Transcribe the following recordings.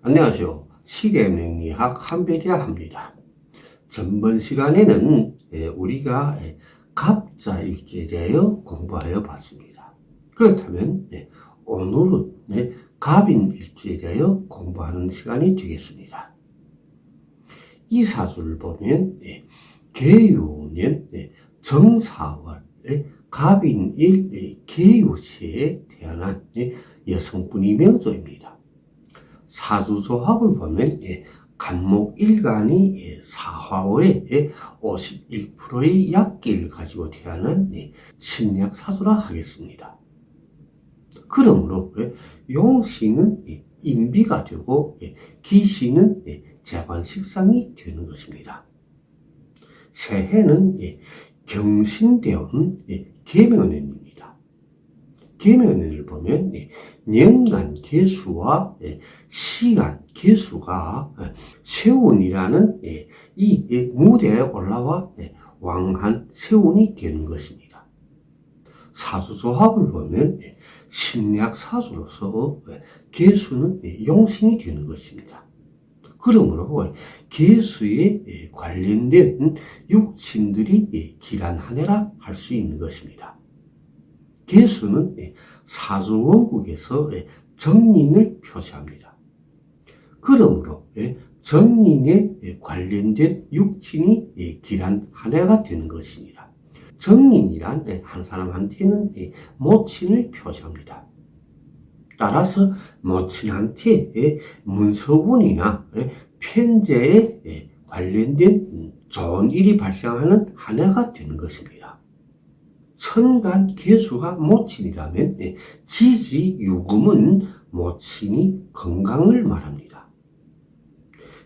안녕하세요. 시대명리학 한별이라 합니다. 전번 시간에는 예, 우리가 예, 갑자일지에 대하여 공부하여 봤습니다. 그렇다면 예, 오늘은 예, 갑인일지에 대하여 공부하는 시간이 되겠습니다. 이 사주를 보면 예, 개유년 예, 정사월 예, 갑인일 예, 개유시에 태어난 예, 여성분이 명조입니다. 사주조합을 보면 예, 간목일간이 예, 사화월에 예, 51%의 약기를 가지고 태어난 예, 신약 사주라 하겠습니다. 그러므로 예, 용신은 예, 인비가 되고 예, 기신은 예, 재관식상이 되는 것입니다. 새해는 예, 경신대원 예, 계면년입니다. 계면년을 보면 예, 년간 개수와 예, 시간 개수가 예, 세운이라는 예, 이 예, 무대에 올라와 예, 왕한 세운이 되는 것입니다. 사주조합을 보면 예, 신약 사주로서 예, 개수는 예, 용신이 되는 것입니다. 그러므로 예, 개수에 예, 관련된 육신들이 예, 기란 한 해라 할 수 있는 것입니다. 개수는 예, 사주 원국에서 예, 정인을 표시합니다. 그러므로 예, 정인에 예, 관련된 예, 기란 한 해가 되는 것입니다. 정인이란 예, 한 사람한테는 예, 모친을 표시합니다. 따라서 모친한테 예, 문서군이나 예, 편제에 예, 관련된 음, 좋은 일이 발생하는 한 해가 되는 것입니다. 천간 개수가 모친이라면 예, 지지 유금은 모친이 건강을 말합니다.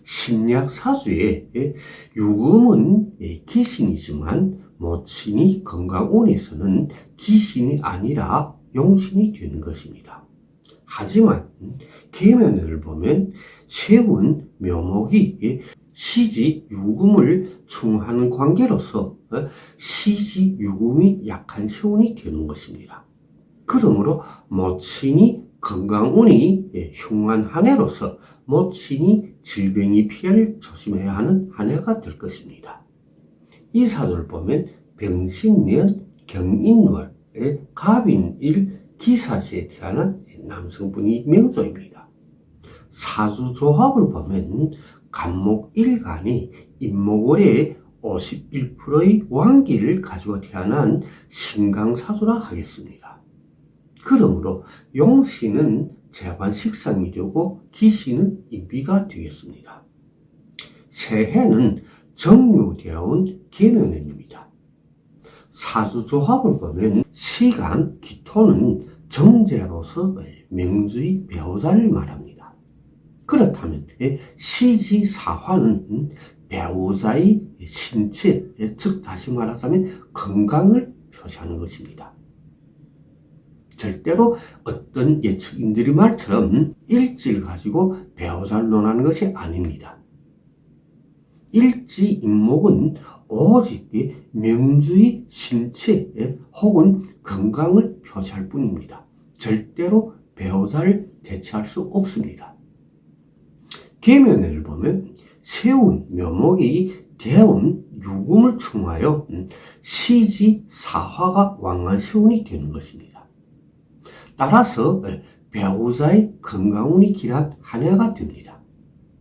신약 사주에 예, 유금은 예, 기신이지만 모친이 건강운에서는 기신이 아니라 용신이 되는 것입니다. 하지만 음, 계면을 보면 세운 묘목이 예, 시지 유금을 충하는 관계로서 어, 시지 유금이 약한 세운이 되는 것입니다. 그러므로 모친이 건강운이 예, 흉한 한 해로서 모친이 질병이 피해를 조심해야 하는 한 해가 될 것입니다. 이 사주를 보면 병신년 경인월의 갑인일 기사시에 태어난 남성분이 명조입니다. 사주조합을 보면 간목 일간이 임목월에 51%의 왕기를 가지고 태어난 신강사주라 하겠습니다. 그러므로 용신은 재관식상이 되고 기신은 인비가 되겠습니다. 새해는 정유되어 온 개명년입니다. 사주조합을 보면 시간, 기토는 정제로서 명주의 배우자를 말합니다. 그렇다면 시지사화는 배우자의 신체, 즉 다시 말하자면 건강을 표시하는 것입니다. 절대로 어떤 예측인들의 말처럼 일지를 가지고 배우자를 논하는 것이 아닙니다. 일지 임목은 오직 명주의 신체 혹은 건강을 표시할 뿐입니다. 절대로 배우자를 대체할 수 없습니다. 계면을 보면 세운 묘목이 대운 유금을 충하여 시지 사화가 왕한 세운이 되는 것입니다. 따라서 배우자의 건강운이 길한 한 해가 됩니다.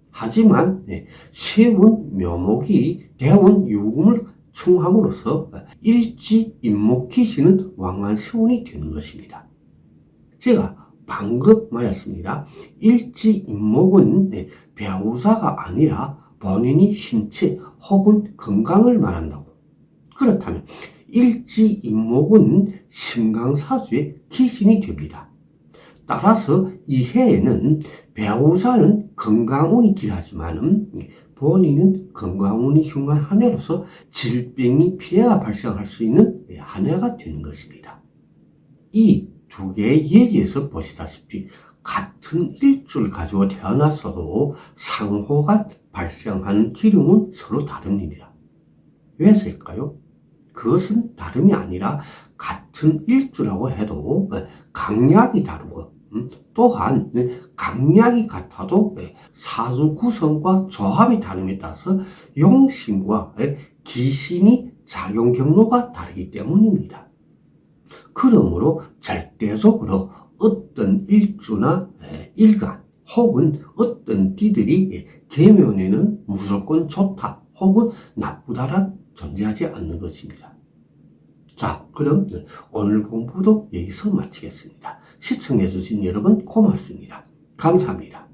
하지만 세운 묘목이 대운 유금을 충함으로써 일지 임목기시는 왕한 세운이 되는 것입니다. 제가 방금 말했습니다. 일지 임목은 배우자가 아니라 본인이 신체 혹은 건강을 말한다고. 그렇다면 일지 임목은 신강사주의 기신이 됩니다. 따라서 이 해에는 배우자는 건강운이 길하지만 본인은 건강운이 흉한 한 해로서 질병이 피해가 발생할 수 있는 한 해가 되는 것입니다. 이 두 개의 예기에서 보시다시피 같은 일주를 가지고 태어났어도 상호가 발생하는 기름은 서로 다릅니다. 왜일까요? 그것은 다름이 아니라 같은 일주라고 해도 강약이 다르고 음, 또한 네, 강약이 같아도 네, 사주 구성과 조합이 다름에 따라서 용신과 네, 기신이 작용 경로가 다르기 때문입니다. 그러므로 절대적으로 어떤 일주나 에, 일간 혹은 어떤 띠들이 예, 계면에는 무조건 좋다 혹은 나쁘다란 존재하지 않는 것입니다. 자, 그럼 오늘 공부도 여기서 마치겠습니다. 시청해주신 여러분 고맙습니다. 감사합니다.